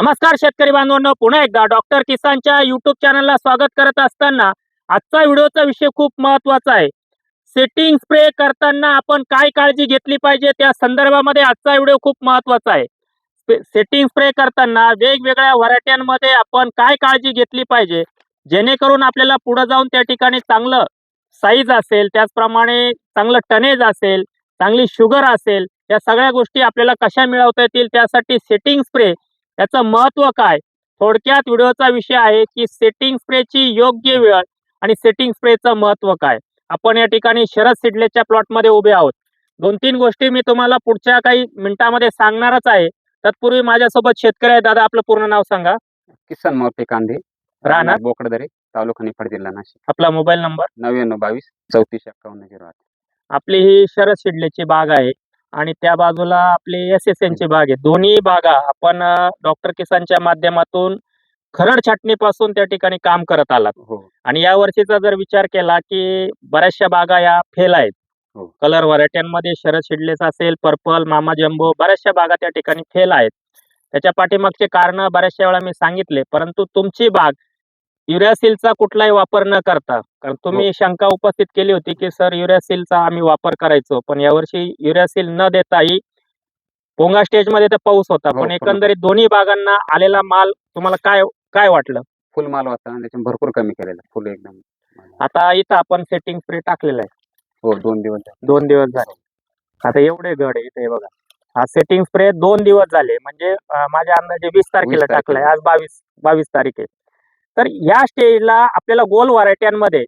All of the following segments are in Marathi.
नमस्कार शेतकरी बांधवांनो पुन्हा एकदा डॉक्टर किसानच्या युट्यूब चॅनलला स्वागत करत असताना आजचा व्हिडिओचा विषय खूप महत्त्वाचा आहे. सेटिंग स्प्रे करताना आपण काय काळजी घेतली पाहिजे त्या संदर्भामध्ये आजचा व्हिडिओ खूप महत्त्वाचा आहे. सेटिंग स्प्रे करताना वेगवेगळ्या व्हरायट्यांमध्ये आपण काय काळजी घेतली पाहिजे जेणेकरून आपल्याला पुढे जाऊन त्या ठिकाणी चांगलं साईज असेल त्याचप्रमाणे चांगलं टनेज असेल चांगली शुगर असेल या सगळ्या गोष्टी आपल्याला कशा मिळवता येतील त्यासाठी सेटिंग स्प्रे याचं महत्त्व काय? थोडक्यात व्हिडिओचा विषय आहे की सेटिंग स्प्रेची योग्य वेळ आणि सेटिंग स्प्रेचं महत्त्व काय? आपण या ठिकाणी शरद सिडलेच्या प्लॉटमध्ये उभे आहोत. दोन तीन गोष्टी मी तुम्हाला पुढच्या काही मिनिटांमध्ये सांगणारच आहे. तत्पूर्वी माझ्यासोबत शेतकरी आहे दादा आपलं पूर्ण नाव सांगा. किसन मोठे कांदे. राहणार? बोकडदरे तालुका निफाड जिल्हा नाशिक. आपला मोबाईल नंबर? नव्याण्णव बावीस चौतीस एक्कावन्न झिरो आठ. आपली ही शरद शिडलेची बाग आहे. आणि त्या बाजूला आपली एस एस एनची बाग आहे दोन्ही बागा आपण डॉक्टर किसानच्या माध्यमातून खरड छाटणीपासून त्या ठिकाणी काम करत आलात. हो. आणि या वर्षीचा जर विचार केला की बऱ्याचशा बागा या फेल आहेत. हो. कलर व्हरायट्यांमध्ये शरद शिडलेस असेल पर्पल मामा जम्बो बऱ्याचशा बागा त्या ठिकाणी फेल आहेत. त्याच्या पाठीमागचे कारण बऱ्याचशा वेळा मी सांगितले परंतु तुमची बाग युरियासिलचा कुठलाही वापर न करता कारण तुम्ही शंका उपस्थित केली होती की सर युरियासिलचा आम्ही वापर करायचो पण यावर्षी युरियासिल न देताही पोंगा स्टेजमध्ये तर पाऊस होता हो, पण पण- एकंदरीत दोन्ही बागांना आलेला माल तुम्हाला काय काय वाटलं? फुल माल होता आणि त्याच्यात भरपूर कमी केलेला फुल एकदम. आता इथं आपण सेटिंग स्प्रे टाकलेला आहे. हो दोन दिवस झाले. दोन दिवस झाले. आता एवढे गड आहे इथे हे बघा. हा सेटिंग स्प्रे दोन दिवस झाले म्हणजे अं, माझ्या अंदाजे वीस तारखेला तारखेला. टाकलाय आज बावीस बावीस तारीख आहे. तर या स्टेजला आपल्याला गोल व्हरायट्यांमध्ये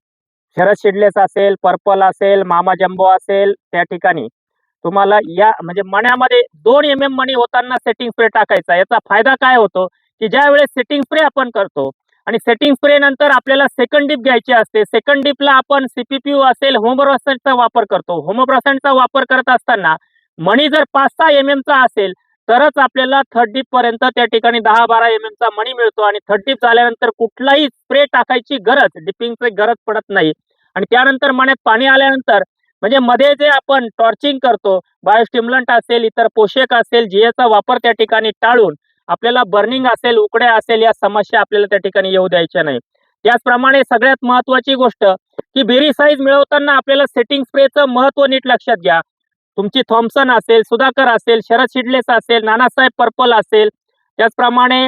शरद शिडलेस असेल पर्पल असेल मामा जम्बो असेल त्या ठिकाणी तुम्हाला या म्हणजे मण्यामध्ये दोन एम एम मणी होताना सेटिंग स्प्रे टाकायचा. याचा फायदा काय होतो? की ज्या वेळेस सेटिंग स्प्रे आपण करतो आणि सेटिंग स्प्रे नंतर आपल्याला सेकंड डिप घ्यायची असते. सेकंड डिपला आपण सीपीपीयू असेल होमोब्रॉसनचा वापर करतो. होमोब्रॉसनचा वापर करत असताना मणी जर पाच सहा एम चा असेल तरच आपल्याला थर्ड डिप पर्यंत त्या ठिकाणी दहा बारा एम चा मणी मिळतो आणि थर्ड डिप झाल्यानंतर कुठलाही स्प्रे टाकायची गरज डिपिंगची गरज पडत नाही. आणि त्यानंतर मण्यात पाणी आल्यानंतर म्हणजे मध्ये जे आपण टॉर्चिंग करतो बायोस्टिम्युलंट असेल इतर पोषक असेल जीएचा वापर त्या ठिकाणी टाळून आपल्याला बर्निंग असेल उकड्या असेल या समस्या आपल्याला त्या ठिकाणी येऊ द्यायच्या नाही. त्याचप्रमाणे सगळ्यात महत्वाची गोष्ट की बेरी साईज मिळवताना आपल्याला सेटिंग स्प्रेचं महत्त्व नीट लक्षात घ्या. तुमची थॉम्सन असेल सुधाकर असेल शरद शिडलेस असेल नानासाहेब पर्पल असेल त्याचप्रमाणे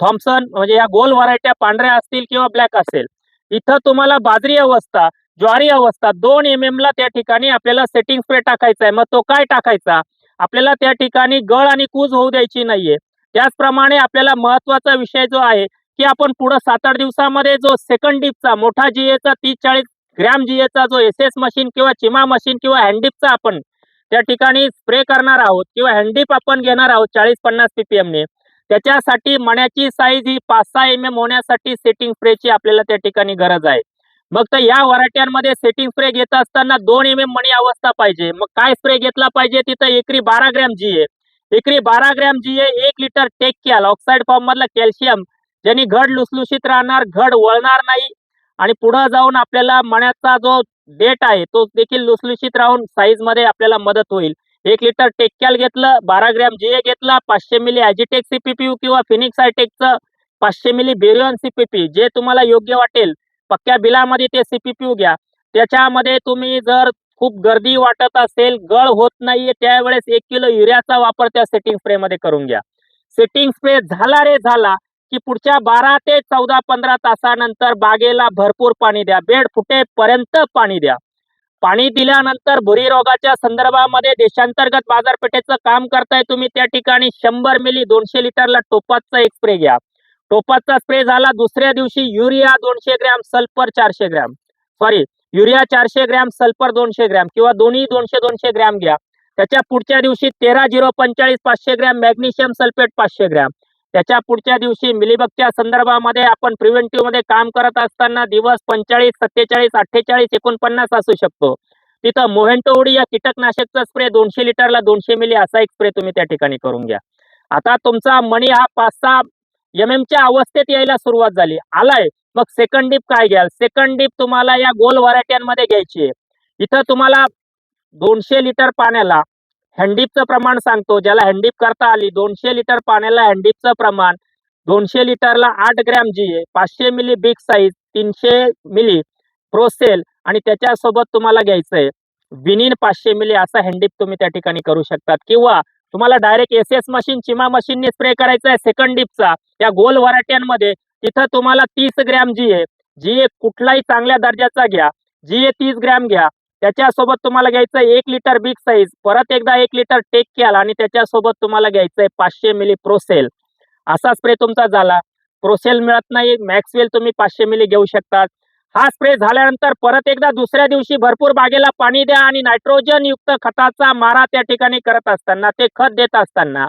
थॉम्सन म्हणजे या गोल व्हरायट्या पांढऱ्या असतील किंवा ब्लॅक असेल. इथं तुम्हाला बाजरी अवस्था ज्वारी अवस्था दोन एम एम ला त्या ठिकाणी आपल्याला सेटिंग स्प्रे टाकायचा आहे. मग तो काय टाकायचा? आपल्याला त्या ठिकाणी गळ आणि कूज होऊ द्यायची नाहीये. त्याचप्रमाणे आपल्याला महत्त्वाचा विषय जो आहे की आपण पुढे सात आठ दिवसामध्ये जो सेकंड डिपचा मोठा जीएचा तीस चाळीस ग्रॅम जीएचा जो एस एस मशीन किंवा चिमा मशीन किंवा हँडडिपचा आपण त्या ठिकाणी स्प्रे करणार आहोत किंवा हँडीप आपण घेणार आहोत चाळीस पन्नास पीपीएम ने. त्याच्यासाठी मण्याची साईज ही पाच सहा एम mm एम होण्यासाठी सेटिंग स्प्रेची आपल्याला त्या ठिकाणी गरज आहे. मग तर या व्हरायट्यांमध्ये सेटिंग स्प्रे घेत असताना दोन एम एम मणी अवस्था पाहिजे. मग काय स्प्रे घेतला पाहिजे? तिथं एकरी बारा ग्रॅम जी आहे एकरी बारा ग्रॅम जी आहे एक लिटर टेक कॅल. ऑक्साईड फॉर्म मधला कॅल्शियम ज्यांनी घड लुसलुशीत राहणार घड वळणार नाही. आणि पुढे जाऊन आपल्याला मण्याचा जो डेट आहे तो देखील लुसलुशीत राहून साईजमध्ये आपल्याला मदत होईल. एक लिटर टेक्कॅल घेतलं बारा ग्रॅम जे घेतला पाचशे मिली ॲजिटेक सीपीपीयू किंवा फिनिक्स आयटेकचं पाचशे मिली बेरियन सीपीपी जे तुम्हाला योग्य वाटेल पक्क्या बिलामध्ये ते सीपीपीयू घ्या. त्याच्यामध्ये तुम्ही जर खूप गर्दी वाटत असेल गळ होत नाहीये त्यावेळेस एक किलो युरियाचा वापर त्या सेटिंग स्प्रे मध्ये करून घ्या. सेटिंग स्प्रे झाला रे झाला की पुढच्या बारा ते चौदा पंधरा तासानंतर बागेला भरपूर पाणी द्या. बेड फुटेपर्यंत पाणी द्या. पाणी दिल्यानंतर भुरी रोगाच्या संदर्भामध्ये देशांतर्गत बाजारपेठेचं काम करताय तुम्ही त्या ठिकाणी शंभर मिली दोनशे लिटरला टोपाचा एक स्प्रे घ्या. टोपाचा स्प्रे झाला दुसऱ्या दिवशी युरिया दोनशे ग्रॅम सल्फर चारशे ग्रॅम. सॉरी युरिया चारशे ग्रॅम सल्फर दोनशे ग्रॅम किंवा दोन्ही दोनशे दोनशे ग्रॅम घ्या. त्याच्या पुढच्या दिवशी तेरा झिरो पंचेचाळीस पाचशे ग्रॅम मॅग्नेशियम सल्फेट पाचशे ग्रॅम. त्याच्या पुढच्या दिवशी मिलीबगच्या संदर्भामध्ये आपण प्रिव्हेंटिव्हमध्ये काम करत असताना दिवस पंचेचाळीस सत्तेचाळीस अठ्ठेचाळीस एकोणपन्नास असू शकतो. तिथं मोहेंटोडी या कीटकनाशकचा स्प्रे दोनशे लिटरला दोनशे मिली असा एक स्प्रे तुम्ही त्या ठिकाणी करून घ्या. आता तुमचा मणी हा पाच सहा एम च्या अवस्थेत यायला सुरुवात झाली. आलाय. मग सेकंड डीप काय घ्याल? सेकंड डीप तुम्हाला या गोल व्हरायट्यांमध्ये घ्यायची आहे. इथं तुम्हाला दोनशे लिटर पाण्याला हँडीपचं प्रमाण सांगतो ज्याला हँडीप करता आली दोनशे लिटर पाण्याला हँडीपचं प्रमाण दोनशे लिटरला आठ ग्रॅम जी आहे पाचशे मिली बिग साईज तीनशे मिली प्रोसेल आणि त्याच्यासोबत तुम्हाला घ्यायचं आहे विनिन पाचशे मिली असा हँडीप तुम्ही त्या ठिकाणी करू शकतात. किंवा तुम्हाला डायरेक्ट एस एस मशीन चिमा मशीनने स्प्रे करायचा आहे सेकंड डिपचा या गोल व्हरायट्यांमध्ये तिथं तुम्हाला तीस ग्रॅम जी आहे जी ए कुठलाही चांगल्या दर्जाचा घ्या जी ए तीस ग्रॅम घ्या त्याच्यासोबत तुम्हाला घ्यायचं आहे एक लिटर बिग साईज परत एकदा एक लिटर टेक केला आणि त्याच्यासोबत तुम्हाला घ्यायचं आहे पाचशे मिली प्रोसेल असा स्प्रे तुमचा झाला. प्रोसेल मिळत नाही. मॅक्सवेल तुम्ही पाचशे मिली घेऊ शकतात. हा स्प्रे झाल्यानंतर परत एकदा दुसऱ्या दिवशी भरपूर बागेला पाणी द्या आणि नायट्रोजन युक्त खताचा मारा त्या ठिकाणी करत असताना ते खत देत असताना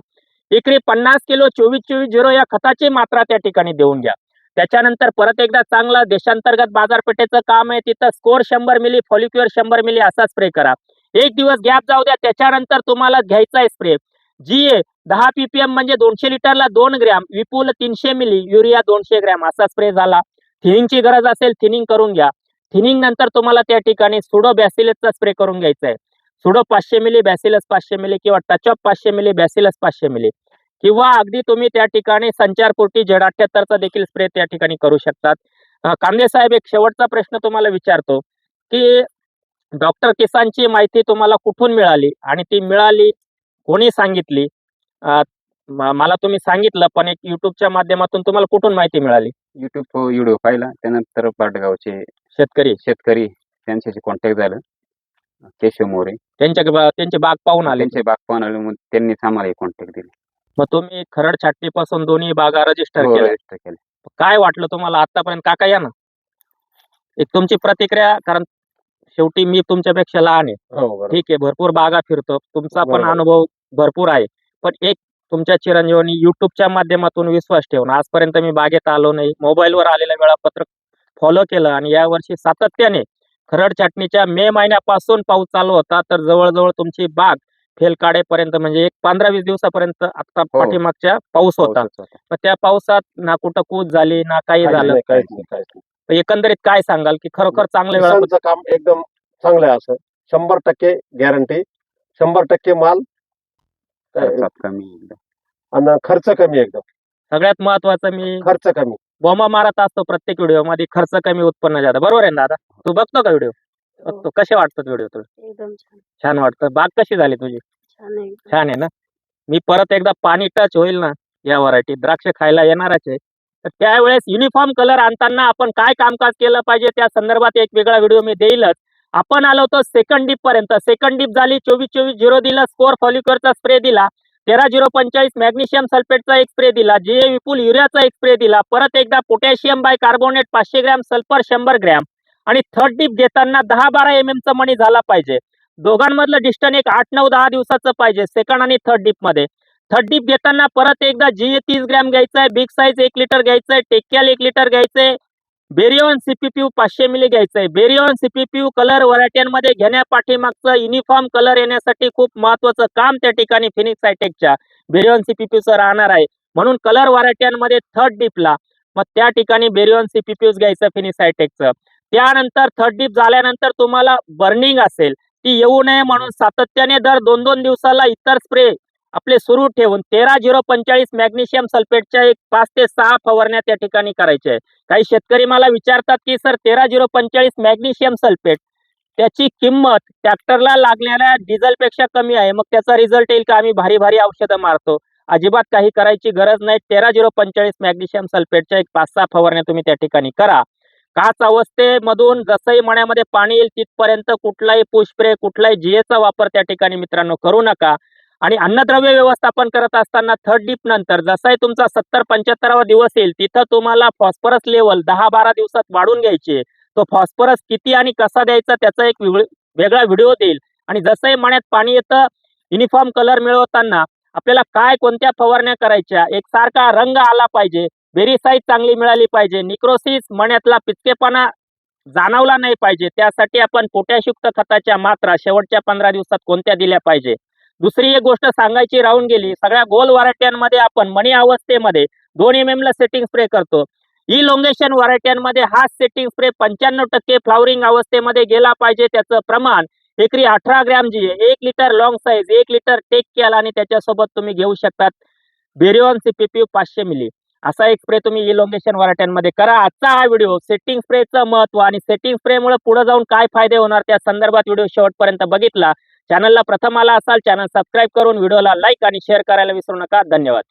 एकरी पन्नास किलो चोवीस चोवीस झिरो या खताची मात्रा त्या ठिकाणी देऊन घ्या. त्याच्यानंतर परत एकदा चांगलं देशांतर्गत बाजारपेठेचं काम आहे तिथं स्कोर शंभर मिली फॉलिक्युअर शंभर मिली असा स्प्रे करा. एक दिवस गॅप जाऊ द्या त्याच्यानंतर तुम्हाला घ्यायचा आहे स्प्रे जी ए दहा पीपीएम म्हणजे दोनशे लिटरला दोन ग्रॅम विपुल तीनशे मिली युरिया दोनशे ग्रॅम असा स्प्रे झाला. थिनिंगची गरज असेल थिनिंग करून घ्या. थिनिंग नंतर तुम्हाला त्या ठिकाणी सुडो बॅसिलसचा स्प्रे करून घ्यायचा आहे सुडो पाचशे मिली बॅसिलस पाचशे मिली किंवा टचअप पाचशे मिली बॅसिलस पाचशे मिली. किंवा अगदी तुम्ही त्या ठिकाणी संचारपोटी झेड अठ्याहत्तरचा देखील स्प्रे त्या ठिकाणी करू शकतात. कांदे साहेब एक शेवटचा प्रश्न तुम्हाला विचारतो की डॉक्टर किसानची माहिती तुम्हाला कुठून मिळाली? आणि ती मिळाली कोणी सांगितली? मला तुम्ही सांगितलं पण एक युट्यूबच्या माध्यमातून तुम्हाला कुठून माहिती मिळाली? युट्यूब व्हिडिओ पाहिला. त्यानंतर पाटगावचे शेतकरी. शेतकरी त्यांच्याशी कॉन्टॅक्ट झालं. केशव मोरे. त्यांच्या त्यांची बाग पाहून आले. त्यांचे बाग पाहून आले मग त्यांनीच आम्हाला कॉन्टॅक्ट दिले. मग तुम्ही खरड छाटणीपासून दोन्ही बागा रजिस्टर हो, केल्या. register केले काय वाटलं तुम्हाला आतापर्यंत? काका या ना. एक तुमची प्रतिक्रिया कारण शेवटी मी तुमच्यापेक्षा लहान आहे. हो बरोबर. ठीक आहे भरपूर बागा फिरतो. तुमचा पण बरोबर. अनुभव भरपूर आहे. पण एक तुमच्या चिरंजीवानी युट्यूबच्या माध्यमातून विश्वास ठेवून आजपर्यंत मी बागेत आलो नाही. मोबाईलवर आलेलं वेळापत्रक फॉलो केलं आणि यावर्षी सातत्याने खरड छाटणीच्या मे महिन्यापासून पाऊस चालू होता. तर जवळजवळ तुमची बाग फेल काढेपर्यंत म्हणजे एक पंधरा वीस दिवसापर्यंत आता पाठीमागच्या पाऊस होता. तर त्या पावसात ना कुठं कूच झाली ना काही झालं. नाही, काहीच नाही, काहीच नाही. तर एकंदरीत काय सांगाल की खरोखर चांगलं वेळापत्रक किसानचं काम एकदम चांगलं आहे असं. शंभर टक्के गॅरंटी शंभर टक्के माल खर्चात कमी एकदम. आणि खर्च कमी एकदम. सगळ्यात महत्वाचं मी खर्च कमी. बोमा मारत असतो प्रत्येक व्हिडिओमध्ये खर्च कमी उत्पन्न जादा बरोबर आहे ना दादा? तू बघतो का व्हिडिओ बघतो कसे वाटतात व्हिडिओ तुला? एकदम छान. छान वाटतं. बाग कशी झाली तुझी? छान आहे. एकदम. छान आहे ना? मी परत एकदा पाणी टच होईल ना या व्हरायटी द्राक्ष खायला येणारच आहे. तर त्यावेळेस युनिफॉर्म कलर आणताना आपण काय कामकाज केलं पाहिजे? त्या संदर्भात एक वेगळा व्हिडिओ मी देईलच. आपण आलो होतो सेकंड डीप पर्यंत. सेकंड डीप झाली. चोवीस चोवीस झिरो दिला. स्कोर फॉलिकरचा स्प्रे दिला. तेरा झिरो पंचेचाळीस मॅग्नेशियम सल्फेटचा एक स्प्रे दिला. जे विपुल युरियाचा एक स्प्रे दिला. परत एकदा पोटॅशियम बाय कार्बोनेट पाचशे ग्रॅम सल्फर शंभर ग्रॅम आणि थर्ड डीप घेताना दहा बारा एम चा मणी झाला पाहिजे. दोघांमधलं डिस्टन्स एक आठ नऊ दहा दिवसाचं पाहिजे सेकंड आणि थर्ड डीपमध्ये. थर्ड डीप घेताना परत एकदा जी तीस ग्रॅम घ्यायचं आहे बिग साईज एक लिटर घ्यायचं आहे टेक्याल एक लिटर घ्यायचंय बेरिओन सीपीपीयू पाचशे मिली घ्यायचं आहे बेरिओन सीपीपीयू कलर व्हरायट्यांमध्ये घेण्यापाठीमागचं युनिफॉर्म कलर येण्यासाठी खूप महत्वाचं काम त्या ठिकाणी फिनिक्स हायटेकच्या बेरिओन सीपीपीयूचं राहणार आहे. म्हणून कलर व्हरायट्यांमध्ये थर्ड डीपला मग त्या ठिकाणी बेरिओन सीपीपीयूज घ्यायचं फिनिक्स हायटेकचं त्यानंतर थर्ड डीप झाल्यानंतर तुम्हाला बर्निंग असेल. ती येऊ नये म्हणून सातत्याने दर दोन दोन दिवसाला इतर स्प्रे आपले सुरू ठेवून तेरा झिरो पंचेचाळीस मॅग्नेशियम सल्फेटच्या एक पाच ते सहा फवारण्या त्या ठिकाणी करायच्या आहे काही शेतकरी मला विचारतात की सर तेरा झिरो पंचेचाळीस मॅग्नेशियम सल्फेट त्याची किंमत ट्रॅक्टरला लागणाऱ्या डिझेलपेक्षा कमी आहे. मग त्याचा रिझल्ट येईल का? आम्ही भारी भारी औषधं मारतो. अजिबात काही करायची गरज नाही. तेरा झिरो पंचेचाळीस मॅग्नेशियम सल्फेटच्या एक पाच सहा फवारण्या तुम्ही त्या ठिकाणी करा. काच अवस्थेमधून जसंही मण्यामध्ये पाणी येईल तिथपर्यंत कुठलाही पुष्प्रे कुठलाही जिएचा वापर त्या ठिकाणी मित्रांनो करू नका. आणि अन्नद्रव्य व्यवस्थापन करत असताना थर्ड डीप नंतर जसाही तुमचा सत्तर पंच्याहत्तरावा दिवस येईल तिथं तुम्हाला फॉस्फरस लेवल दहा बारा दिवसात वाढून घ्यायचे तो फॉस्फरस किती आणि कसा द्यायचा त्याचा एक वेगळा व्हिडिओ देईल. आणि जसंही मण्यात पाणी येतं युनिफॉर्म कलर मिळवताना आपल्याला काय कोणत्या फवारण्या करायच्या एक सारखा रंग आला पाहिजे बेरी साईज चांगली मिळाली पाहिजे. निक्रोसिस मण्यातला पिचकेपणा जाणवला नाही पाहिजे. त्यासाठी आपण पोटॅशयुक्त खताच्या मात्रा शेवटच्या पंधरा दिवसात कोणत्या दिल्या पाहिजे? दुसरी एक गोष्ट सांगायची राहून गेली. सगळ्या गोल व्हरायट्यांमध्ये आपण मणी अवस्थेमध्ये दोन एम एम ला सेटिंग स्प्रे करतो. E इलोंगेशन व्हरायट्यांमध्ये हा सेटिंग स्प्रे पंच्याण्णव टक्के फ्लॉवरिंग अवस्थेमध्ये गेला पाहिजे. त्याचं प्रमाण एकरी अठरा ग्रॅम जी आहे. एक लिटर लॉंग साईज एक लिटर टेक केला आणि त्याच्यासोबत तुम्ही घेऊ शकतात. बेरिओन सीपीपी पाचशे मिली. असा एक स्प्रे तुम्ही इलोंगेशन वराट्यांमध्ये करा. आजचा हा व्हिडिओ सेटिंग स्प्रेचं महत्त्व आणि सेटिंग स्प्रेमुळे पुढे जाऊन काय फायदे होणार त्या संदर्भात व्हिडिओ शेवटपर्यंत बघितला. चॅनलला प्रथम आला असाल चॅनल सबस्क्राईब करून व्हिडिओला लाईक आणि शेअर करायला विसरू नका. धन्यवाद.